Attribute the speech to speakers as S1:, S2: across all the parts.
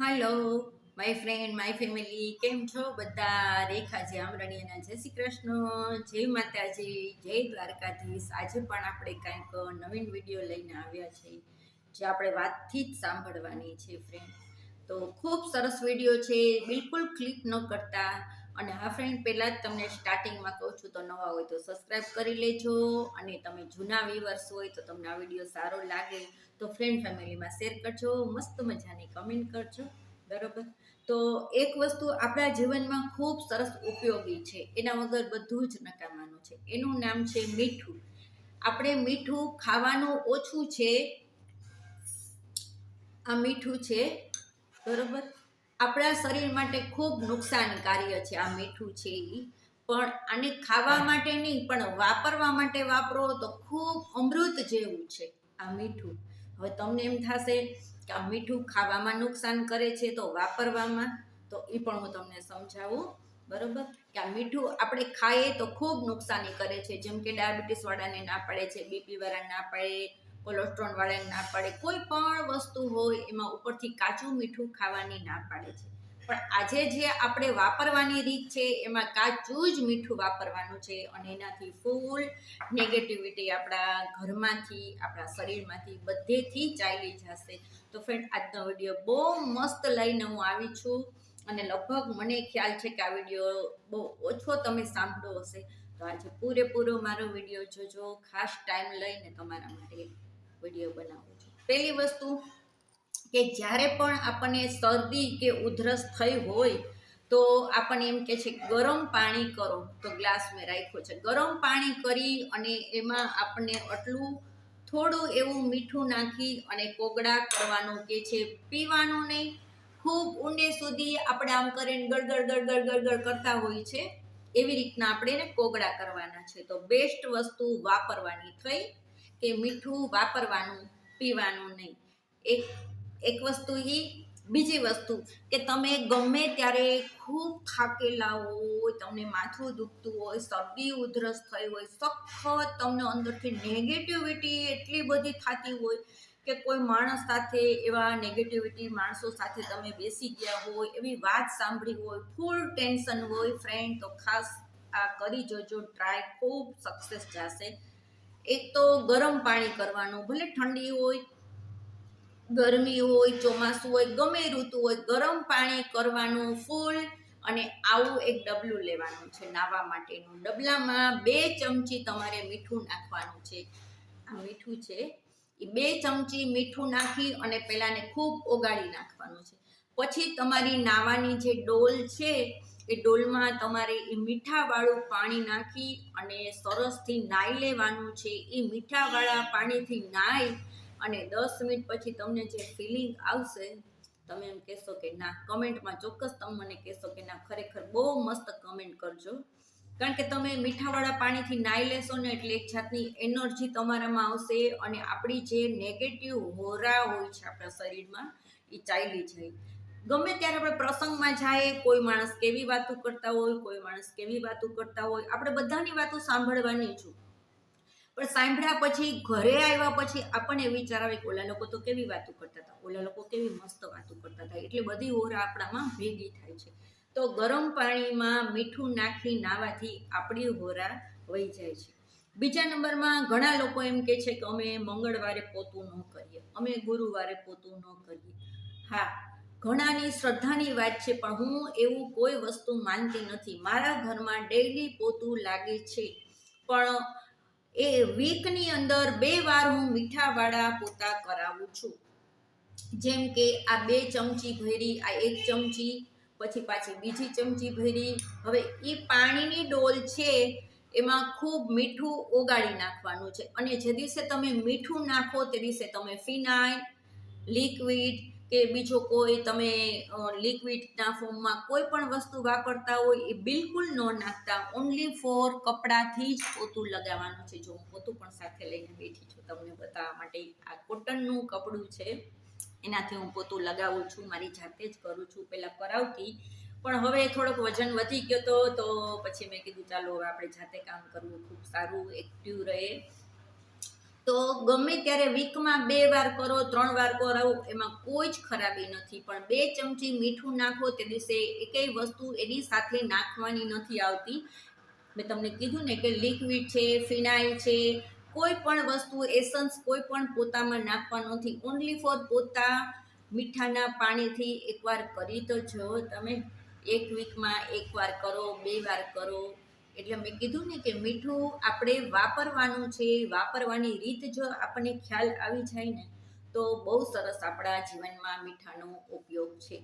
S1: Hello my friend my family કેમ છો બધા? રેખા જે આમરણીયાના જય શ્રી કૃષ્ણ. જય માતાજી. જય દ્વારકાધીશ. આજે પણ આપણે કંઈક નવીન વીડિયો લઈને આવ્યા છીએ, જે આપણે વાતથી જ સાંભળવાની છે ફ્રેન્ડ તો ખૂબ સરસ વીડિયો છે. બિલકુલ ક્લિક ન કરતા. અને હા ફ્રેન્ડ પહેલાં જ તમને સ્ટાર્ટિંગમાં કહું છું, તો નવા હોય તો સબસ્ક્રાઈબ કરી લેજો અને તમે જૂના વ્યુઅર્સ હોય તો તમને આ વીડિયો સારો લાગે તો ફ્રેન્ડ ફેમિલીમાં શેર કરજો, મસ્ત મજાની કમેન્ટ કરજો, બરોબર? તો એક વસ્તુ આપણા જીવનમાં ખૂબ સરસ ઉપયોગી છે, એના વગર બધું જ નકામાનું છે, એનું નામ છે મીઠું. આપણે મીઠું ખાવાનું ઓછું છે, આ મીઠું છે, બરોબર? આપણા શરીર માટે ખૂબ નુકસાનકારી છે, આ મીઠું છે એ પણ આને ખાવા માટે નહીં, પણ વાપરવા માટે વાપરો તો ખૂબ અમૃત જેવું છે, આ મીઠું. હવે તમને એમ થશે કે આ મીઠું ખાવામાં નુકસાન કરે છે તો વાપરવામાં? તો એ પણ હું તમને સમજાવું, બરોબર? કે આ મીઠું આપણે ખાઈએ તો ખૂબ નુકસાની કરે છે, જેમ કે ડાયાબિટીસ વાળાને ના પડે છે બીપી વાળા ના પડે કોલેસ્ટ્રોલ વાળાને ના પાડે. કોઈ પણ વસ્તુ હોય એમાં ઉપરથી કાચું મીઠું ખાવાની ના પાડે છે. પણ આજે જે આપણે વાપરવાની રીત છે, એમાં કાચું જ મીઠું વાપરવાનું છે અને એનાથી ફૂલ નેગેટિવિટી આપણા ઘરમાંથી, આપણા શરીરમાંથી બધેથી ચાલી જશે. તો ફ્રેન્ડ આજનો વીડિયો બહુ મસ્ત લઈને હું આવી છું અને લગભગ મને ખ્યાલ છે કે આ વીડિયો બહુ ઓછો તમે સાંભળો હશે. તો આજે પૂરેપૂરો મારો વીડિયો જોજો. ખાસ ટાઈમ લઈને તમારા માટે વીડિયો બનાવું છું. પહેલી વસ્તુ કે જ્યારે પણ આપણને શરદી કે ઉધરસ થઈ હોય તો આપણને એમ કે છે, ગરમ પાણી કરો. તો ગ્લાસ મેં રાખ્યો છે. ગરમ પાણી કરી અને એમાં આપણને આટલું થોડું એવું મીઠું નાખી અને કોગળા કરવાનું કે છે, પીવાનું નહીં. ખૂબ ઊંડે સુધી આપણે આમ કરીને ગળગળ ગળગળ ગળગળ કરતા હોય છે એવી રીતના આપણે એને કોગળા કરવાના છે. તો બેસ્ટ વસ્તુ વાપરવાની થઈ. કે મીઠું વાપરવાનું, પીવાનું નહીં. એક એક વસ્તુ એ, બીજી વસ્તુ કે તમે ગમે ત્યારે ખૂબ થાકેલા હોય, તમને માથું દુખતું હોય, શરદી ઉધરસ થઈ હોય, સખત તમને અંદરથી નેગેટિવિટી એટલી બધી થતી હોય કે કોઈ માણસ સાથે, એવા નેગેટિવિટી માણસો સાથે તમે બેસી ગયા હોય, એવી વાત સાંભળી હોય ફૂલ ટેન્શન હોય ફ્રેન્ડ તો ખાસ આ કરી જોજો ટ્રાય ખૂબ સક્સેસ જશે. એક તો ગરમ પાણી કરવાનું, ભલે ઠંડી હોય, ગરમી હોય, ચોમાસું હોય, ગમે ઋતુ હોય, ગરમ પાણી કરવાનું ફૂલ અને આવું એક ડબલું લેવાનું છે નાવા માટેનું. ડબલામાં બે ચમચી તમારે મીઠું નાખવાનું છે. આ મીઠું છે, એ બે ચમચી મીઠું નાખી અને પહેલાંને ખૂબ ઓગાળી નાખવાનું છે. પછી તમારી નાવાની જે ડોલ છે એ ડોલમાં તમારે એ મીઠાવાળું પાણી નાખી અને સરસથી નાહી લેવાનું છે. એ મીઠાવાળા પાણીથી નાહી અને દસ મિનિટ પછી તમને જે ફિલિંગ આવશે, તમે એમ કહેશો કે ના, કમેન્ટમાં ચોક્કસ તમે મને કહેશો કે ના, ખરેખર બહુ મસ્ત કમેન્ટ કરજો. કારણ કે તમે મીઠાવાળા પાણીથી નાહી લેશો ને એટલે એક જાતની એનર્જી તમારામાં આવશે અને આપણી જે નેગેટિવ હોરા હોય છે આપણા શરીરમાં, એ ચાલી જાય. ગમે ત્યારે આપણે પ્રસંગમાં જાય કોઈ માણસ કેવી વાતો કરતા હોય, કોઈ માણસ કેવી વાતો કરતા હોય, આપણે બધાની વાતો સાંભળવાની છું. પણ સાંભળ્યા પછી, ઘરે આવ્યા પછી આપણને વિચાર આવે કે ઓલા લોકો તો કેવી વાતો કરતા હતા, ઓલા લોકો કેવી મસ્ત વાતો કરતા હતા, એટલે બધી હોરા આપણામાં ભેગી થાય છે. તો ગરમ પાણીમાં મીઠું નાખી નાવાથી આપણી હોરા વહી જાય છે. બીજા નંબરમાં ઘણા લોકો એમ કે છે કે અમે મંગળવારે પોતું ન કરીએ, અમે ગુરુવારે પોતું ન કરીએ. હા ઘણાની શ્રદ્ધાની વાત છે, પણ હું એવું કોઈ વસ્તુ માનતી નથી. મારા ઘરમાં ડેઈલી પોતું લાગે છે. પણ એ વીકની અંદર બે વાર હું મીઠાવાળા પોતા કરાવું છું. જેમ કે આ બે ચમચી ભરી, આ એક ચમચી, પછી પાછી બીજી ચમચી ભરી. હવે એ પાણીની ડોલ છે, એમાં ખૂબ મીઠું ઓગાળી નાખવાનું છે. અને જે દિવસે તમે મીઠું નાખો, તે દિવસે તમે ફિનાઇલ લિક્વિડ કે બીજો કોઈ તમે લિક્વિડના ફોર્મમાં કોઈ પણ વસ્તુ વાપરતા હોય એ બિલકુલ ન નાખતા. ઓનલી ફોર કપડાથી જ પોતું લગાવવાનું છે. જો હું પોતું પણ સાથે લઈને બેઠી છું, તમને બતાવવા માટે આ કોટનનું કપડું છે. એનાથી હું પોતું લગાવું છું, મારી જાતે જ કરું છું, પહેલાં કરાવતી. પણ હવે થોડોક વજન વધી ગયો તો તો પછી મેં કીધું ચાલો હવે આપણે જાતે કામ કરવું ખૂબ સારું એક્ટિવ રહે. તો ગમે ત્યારે વીકમાં બે વાર કરો, ત્રણ વાર કરો, એમાં કોઈ જ ખરાબી નથી. પણ બે ચમચી મીઠું નાખો તે દિવસે એકેય વસ્તુ એની સાથે નાખવાની નથી આવતી. મેં તમને કીધું ને કે લિક્વિડ છે ફિનાઇલ છે, કોઈ પણ વસ્તુ એસન્સ કોઈ પણ પોતામાં નાખવા નથી. ઓનલી ફોર પોતા મીઠાના પાણીથી એકવાર કરી તો જો તમે. એક વીકમાં એકવાર કરો, બે વાર કરો. એટલે મેં કીધું ને કે મીઠું આપણે વાપરવાનું છે, વાપરવાની રીત જો આપણને ખ્યાલ આવી જાય ને, તો બહુ સરસ આપણા જીવનમાં મીઠાનો ઉપયોગ છે.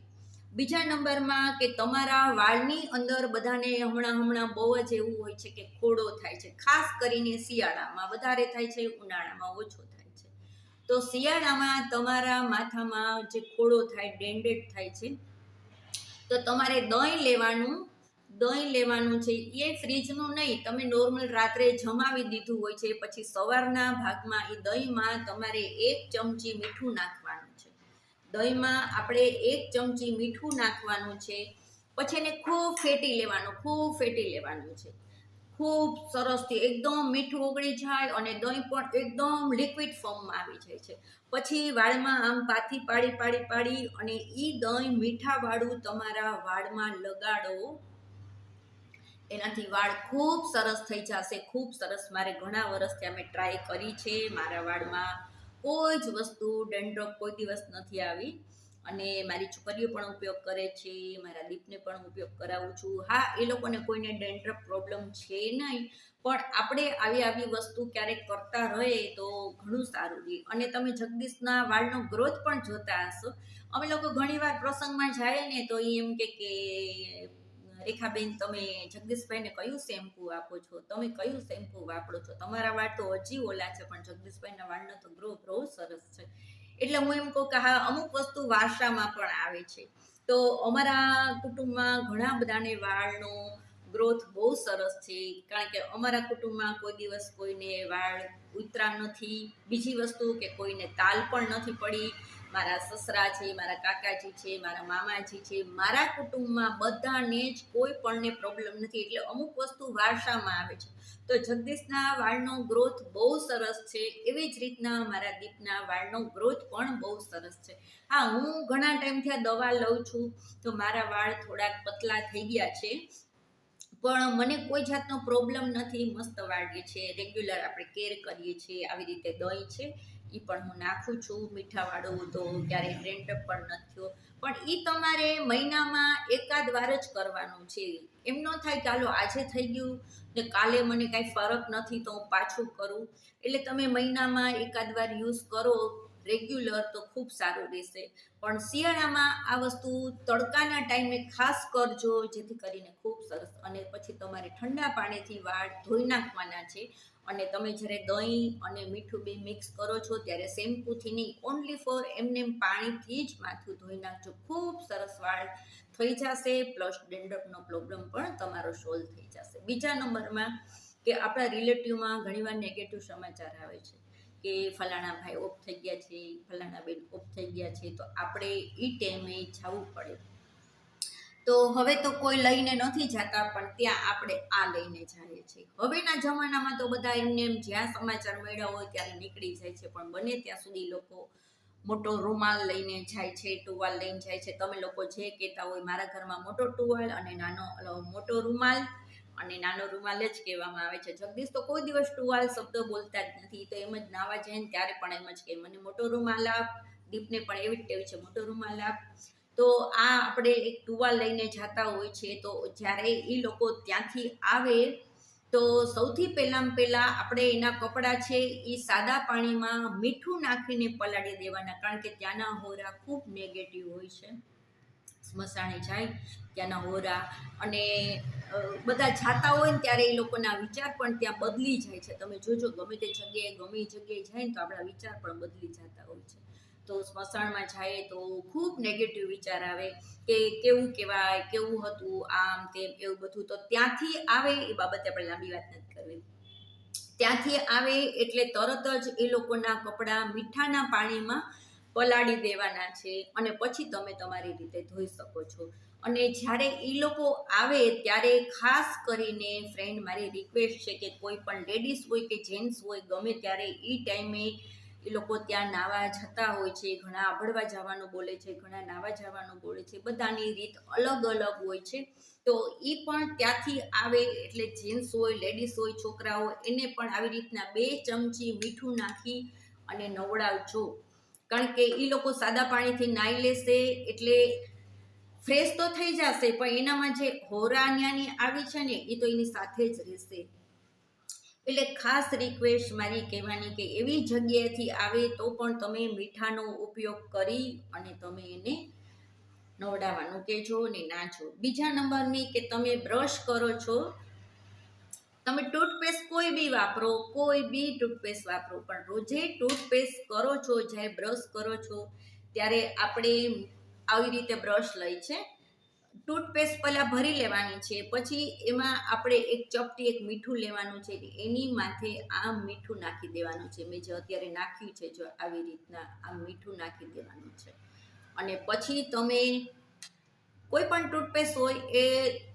S1: બીજા નંબરમાં કે તમારા વાળની અંદર બધાને હમણાં હમણાં બહુ જ એવું હોય છે કે ખોડો થાય છે. ખાસ કરીને શિયાળામાં વધારે થાય છે, ઉનાળામાં ઓછો થાય છે. તો શિયાળામાં તમારા માથામાં જે ખોડો થાય, ડેન્ડેડ થાય છે, તો તમારે દહીં લેવાનું દહીં લેવાનું છે, એ ફ્રીજનું નહીં, તમે નોર્મલ રાત્રે જમાવી દીધું હોય છે, પછી સવારના ભાગમાં એ દહીંમાં તમારે એક ચમચી મીઠું નાખવાનું છે. દહીંમાં આપણે એક ચમચી મીઠું નાખવાનું છે, પછી એને ખૂબ ફેટી લેવાનું, ખૂબ ફેટી લેવાનું છે. ખૂબ સરસથી એકદમ મીઠું ઓગળી જાય અને દહીં પણ એકદમ લિક્વિડ ફોર્મમાં આવી જાય છે. પછી વાળમાં આમ પાથી પાડી પાડી પાડી અને એ દહીં મીઠાવાળું તમારા વાળમાં લગાડો. એનાથી વાળ ખૂબ સરસ થઈ જશે, ખૂબ સરસ. મારે ઘણા વર્ષથી અમે ટ્રાય કરી છે. મારા વાળમાં કોઈ જ વસ્તુ, ડેન્ડ્રફ કોઈ દિવસ નથી આવી. અને મારી છોકરીઓ પણ ઉપયોગ કરે છે, મારા દીપને પણ ઉપયોગ કરાવું છું. હા, એ લોકોને કોઈને ડેન્ડ્રફ પ્રોબ્લેમ છે નહીં, પણ આપણે આવી આવી વસ્તુ ક્યારેક કરતા રહે તો ઘણું સારું રહે. અને તમે જગદીશના વાળનો ગ્રોથ પણ જોતા હશો. અમે લોકો ઘણીવાર પ્રસંગમાં જાય ને તો એમ કે રેખાબેન, તમે જગદીશભાઈને કયું શેમ્પૂ આપો છો? તમે કયું શેમ્પૂ વાપરો છો? તમારા વાળ તો હજી ઓલા છે, પણ જગદીશભાઈના વાળનો તો ગ્રો બહુ સરસ છે. એટલે હું એમ કહું કે હા, અમુક વસ્તુ વારસામાં પણ આવે છે. તો અમારા કુટુંબમાં ઘણા બધાને વાળનો ગ્રોથ બહુ સરસ છે, કારણ કે અમારા કુટુંબમાં કોઈ દિવસ કોઈને વાળ ઉતરા નથી, બીજી વસ્તુ કે કોઈને તાલ પણ નથી પડી. મારા સસરા છે, મારા કાકાજી છે, મારા મામાજી છે, મારા કુટુંબમાં બધાને જ કોઈ પણને પ્રોબ્લેમ નથી. એટલે અમુક વસ્તુ વારસામાં આવે છે. તો જગદીશના વાળનો ગ્રોથ બહુ સરસ છે. એવી જ રીતના મારા દીપના વાળનો ગ્રોથ પણ બહુ સરસ છે. હા, હું ઘણા ટાઈમથી આ દવા લઉં છું. તો મારા વાળ થોડાક પતલા થઈ ગયા છે. પણ મને કોઈ જાતનો પ્રોબ્લેમ નથી. મસ્ત વાળીએ છે રેગ્યુલર આપણે કેર કરીએ છીએ. આવી રીતે દહીં છે. એ પણ હું નાખું છું. મીઠાવાળું તો ક્યારેય ડ્રેન્ડઅપ પણ નથી થયો. પણ એ તમારે મહિનામાં એકાદ વાર જ કરવાનું છે. એમ ન થાય કે હાલો આજે થઈ ગયું ને કાલે મને કાંઈ ફરક નથી તો હું પાછું કરું. એટલે તમે મહિનામાં એકાદ વાર યુઝ કરો રેગ્યુલર તો ખૂબ સારું રહેશે. પણ શિયાળામાં આ વસ્તુ તડકાના ટાઈમે ખાસ કરજો, જેથી કરીને ખૂબ સરસ અને પછી તમારે ઠંડા પાણીથી વાળ ધોઈ નાખવાના છે. અને તમે જ્યારે દહીં અને મીઠું બે મિક્સ કરો છો, ત્યારે શેમ્પૂથી નહીં ઓનલી ફોર એમને પાણીથી જ માથું ધોઈ નાખજો. ખૂબ સરસ વાળ થઈ જશે પ્લસ ડેન્ડ્રફનો પ્રોબ્લેમ પણ તમારો સોલ્વ થઈ જશે. બીજા નંબરમાં કે આપણા રિલેટિવમાં ઘણીવાર નેગેટિવ સમાચાર આવે છે કે ફલાણા ભાઈ ઓફ થઈ ગયા છે, ફલાણા બેન ઓફ થઈ ગયા છે, તો આપણે એ ટાઈમે જવું પડે. તો હવે તો કોઈ લઈને નથી જતા, પણ ત્યાં આપણે આ લઈને જઈએ છીએ. હવેના જમાનામાં તો બધા એમને એમ જ્યાં સમાચાર મળ્યા હોય ત્યારે નીકળી જાય છે, પણ બને ત્યાં સુધી લોકો મોટો રૂમાલ લઈને જાય છે, ટુવાલ લઈને જાય છે. તમે લોકો જે કહેતા હોય મારા ઘરમાં મોટો ટુવાલ અને નાનો મોટો રૂમાલ અને નાનો રૂમાલ જ કહેવામાં આવે છે. જગદીશ તો કોઈ દિવસ ટુવાલ શબ્દ બોલતા જ નથી, તો એમ જ નાવા જાય ને ત્યારે પણ એમ જ કહે મને મોટો રૂમાલ આપ, દીપને પણ એવી જ ટેવ છે, મોટો રૂમાલ આપ. તો આ આપણે એક ટુવાલ લઈને જતા હોય છે, તો જ્યારે એ લોકો ત્યાંથી આવે, તો સૌથી પહેલાં પહેલાં આપણે એના કપડાં છે એ સાદા પાણીમાં મીઠું નાખીને પલાળી દેવાના, કારણ કે ત્યાંના હોરા ખૂબ નેગેટિવ હોય છે. સ્મશાને જાય, ત્યાંના હોરા અને બધા જાતા હોય ને ત્યારે એ લોકોના વિચાર પણ ત્યાં બદલી જાય છે. તમે જોજો, ગમે તે જગ્યાએ ગમે એ જગ્યાએ જાય ને તો આપણા વિચાર પણ બદલી જતા હોય છે. તો સ્મશાનમાં જાય તો ખૂબ નેગેટિવ વિચાર આવે કે કેવું કહેવાય, કેવું હતું, આમ, તેમ, એવું બધું. તો ત્યાંથી આવે એ બાબતે આપણે લાંબી વાત નથી કરવી. ત્યાંથી આવે એટલે તરત જ એ લોકોના કપડાં મીઠાના પાણીમાં પલાળી દેવાના છે અને પછી તમે તમારી રીતે ધોઈ શકો છો. અને જ્યારે એ લોકો આવે ત્યારે ખાસ કરીને ફ્રેન્ડ મારી રિક્વેસ્ટ છે કે કોઈ પણ લેડીઝ હોય કે જેન્ટ્સ હોય, ગમે ત્યારે એ ટાઈમે એ લોકો ત્યાં નાવા જતા હોય છે, ઘણા આભળવા જવાનું બોલે છે, ઘણા નાવા જવાનું બોલે છે, બધાની રીત અલગ અલગ હોય છે. તો એ પણ ત્યાંથી આવે એટલે જેન્ટ્સ હોય, લેડીઝ હોય છોકરા હોય એને પણ આવી રીતના બે ચમચી મીઠું નાખી અને નવડાવજો. કારણ કે એ લોકો સાદા પાણીથી નાહી લેશે એટલે ફ્રેશ તો થઈ જશે, પણ એનામાં જે હોરા ન્યાની આવી છે ને એ તો એની સાથે જ રહેશે. એટલે ખાસ રિક્વેસ્ટ મારી કહેવાની કે એવી જગ્યાએથી આવે તો પણ તમે મીઠાનો ઉપયોગ કરી અને તમે એને નવડાવવાનું કહેજો ને નાચો બીજા નંબરની કે તમે બ્રશ કરો છો, તમે ટૂથપેસ્ટ કોઈ બી વાપરો, કોઈ બી ટૂથપેસ્ટ વાપરો, પણ રોજે ટૂથપેસ્ટ કરો છો, જ્યારે બ્રશ કરો છો, ત્યારે આપણે આવી રીતે બ્રશ લઈ છે. ટૂથપેસ્ટ પહેલાં ભરી લેવાની છે, પછી એમાં આપણે એક ચપટી, એક મીઠું લેવાનું છે એની માથે આ મીઠું નાખી દેવાનું છે. મેં જે અત્યારે નાખ્યું છે, જો આવી રીતના આ મીઠું નાખી દેવાનું છે. અને પછી તમે કોઈ પણ ટૂથપેસ્ટ હોય એ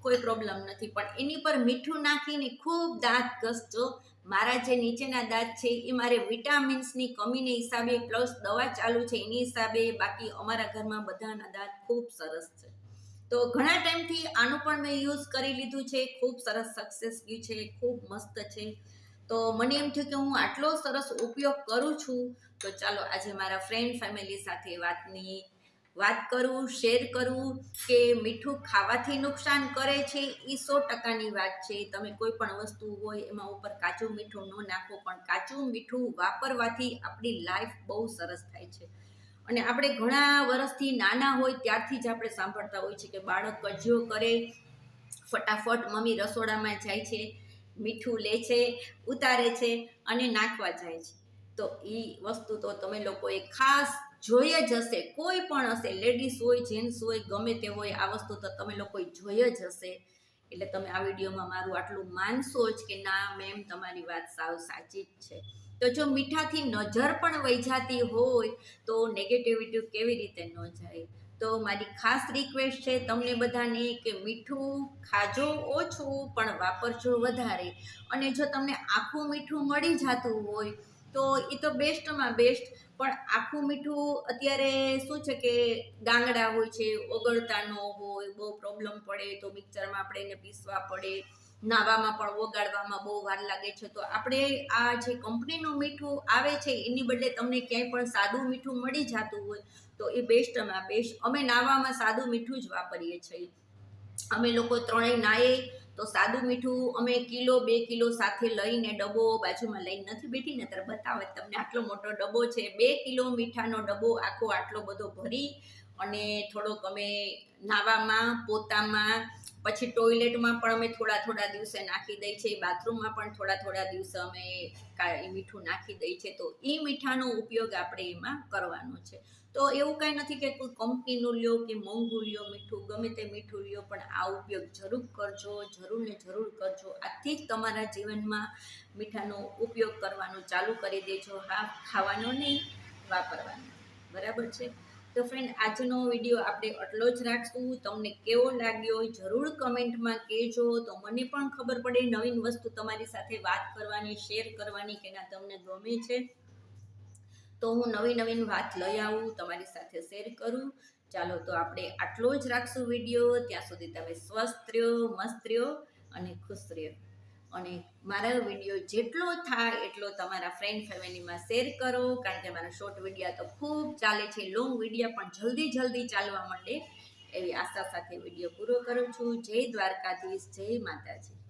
S1: કોઈ પ્રોબ્લેમ નથી, પણ એની પર મીઠું નાખીને ખૂબ દાંત ઘસજો. મારા જે નીચેના દાંત છે, એ મારે વિટામિન્સની કમીને હિસાબે, પ્લસ દવા ચાલુ છે, એની હિસાબે બાકી અમારા ઘરમાં બધાના દાંત ખૂબ સરસ છે. તો ઘણા ટાઈમથી આનું પણ મેં યુઝ કરી લીધું છે. ખૂબ સરસ સક્સેસ ગયું છે. ખૂબ મસ્ત છે. તો મને એમ થયું કે હું આટલો સરસ ઉપયોગ કરું છું, તો ચાલો આજે મારા ફ્રેન્ડ ફેમિલી સાથે વાતની વાત કરું શેર કરું કે મીઠું ખાવાથી નુકસાન કરે છે એ સો ટકાની વાત છે. તમે કોઈ પણ વસ્તુ હોય એમાં ઉપર કાચું મીઠું ન નાખો, પણ કાચું મીઠું વાપરવાથી આપણી લાઈફ બહુ સરસ થાય છે. અને આપણે ઘણા વર્ષથી નાના હોય ત્યારથી જ આપણે સાંભળતા હોય છે કે બાળક કજિયો કરે, ફટાફટ મમ્મી રસોડામાં જાય છે, મીઠું લે છે, ઉતારે છે અને નાખવા જાય છે. તો એ વસ્તુ તો તમે લોકોએ ખાસ જોઈ જ હશે, કોઈ પણ હશે લેડીઝ હોય જેન્ટ્સ હોય, ગમે તે હોય, આ વસ્તુ તો તમે લોકોએ જોઈ જ હશે. એટલે તમે આ વિડીયોમાં મારું આટલું માનશો જ કે ના મેમ તમારી વાત સાવ સાચી જ છે. તો જો મીઠાથી નજર પણ વહી હોય, તો નેગેટિવિટી કેવી રીતે ન જાય? તો મારી ખાસ રિક્વેસ્ટ છે તમને બધાને કે મીઠું ખાજો ઓછું, પણ વાપરજો વધારે. અને જો તમને આખું મીઠું મળી જતું હોય, તો એ તો બેસ્ટમાં બેસ્ટ પણ આખું મીઠું અત્યારે શું છે કે ગાંગડા હોય છે, ઓગળતા ન હોય, બહુ પ્રોબ્લેમ પડે તો મિક્સરમાં આપણે એને પીસવા પડે. નાવામાં પણ ઓગાળવામાં બહુ વાર લાગે છે. તો આપણે આ જે કંપનીનું મીઠું આવે છે, એની બદલે તમને ક્યાંય પણ સાદું મીઠું મળી જતું હોય, તો એ બેસ્ટમાં બેસ્ટ અમે નાવામાં સાદું મીઠું જ વાપરીએ છીએ. અમે લોકો ત્રણેય નાએ તો સાદું મીઠું અમે કિલો, બે કિલો સાથે લઈને ડબ્બો બાજુમાં લઈને નથી બેઠી ને ત્યારે બતાવે તમને આટલો મોટો ડબ્બો છે. બે કિલો મીઠાનો ડબ્બો આખો આટલો બધો ભરી અને થોડોક અમે નાવામાં, પોતામાં, પછી ટોયલેટમાં પણ અમે થોડા થોડા દિવસે નાખી દઈએ છીએ બાથરૂમમાં પણ થોડા થોડા દિવસે અમે કા- મીઠું નાખી દઈએ છીએ તો એ મીઠાનો ઉપયોગ આપણે એમાં કરવાનો છે. તો એવું કાંઈ નથી કે કોઈ કંપનીનું લ્યો કે મોંઘું લ્યો મીઠું, ગમે તે મીઠું લ્યો, પણ આ ઉપયોગ જરૂર કરજો, જરૂર ને જરૂર કરજો. આથી જ તમારા જીવનમાં મીઠાનો ઉપયોગ કરવાનું ચાલુ કરી દેજો. હા, ખાવાનો નહીં, વાપરવાનો. બરાબર છે? તો ફ્રેન્ડ આજનો વીડિયો આપણે આટલો જ રાખશું. તમને કેવો લાગ્યો જરૂર કમેન્ટમાં કહેજો. તો મને પણ ખબર પડે નવીન વસ્તુ તમારી સાથે વાત કરવાની શેર કરવાની કે ના તમને ગમે છે. તો હું નવી નવીન વાત લઈ આવું, તમારી સાથે શેર કરું. ચાલો, તો આપણે આટલો જ રાખશું વીડિયો ત્યાં સુધી તમે સ્વસ્થ રહ્યો, મસ્ત રહ્યો અને ખુશ રહ્યો. અને મારા વીડિયો જેટલો થાય એટલો તમારા ફ્રેન્ડ ફેમિલીમાં શેર કરો, કારણ કે મારા શોર્ટ વિડીયા તો ખૂબ ચાલે છે. લોંગ વિડીયા પણ જલ્દી જલ્દી ચાલવા માંડે એવી આશા સાથે વીડિયો પૂરો કરું છું. જય દ્વારકાધીશ, જય માતાજી.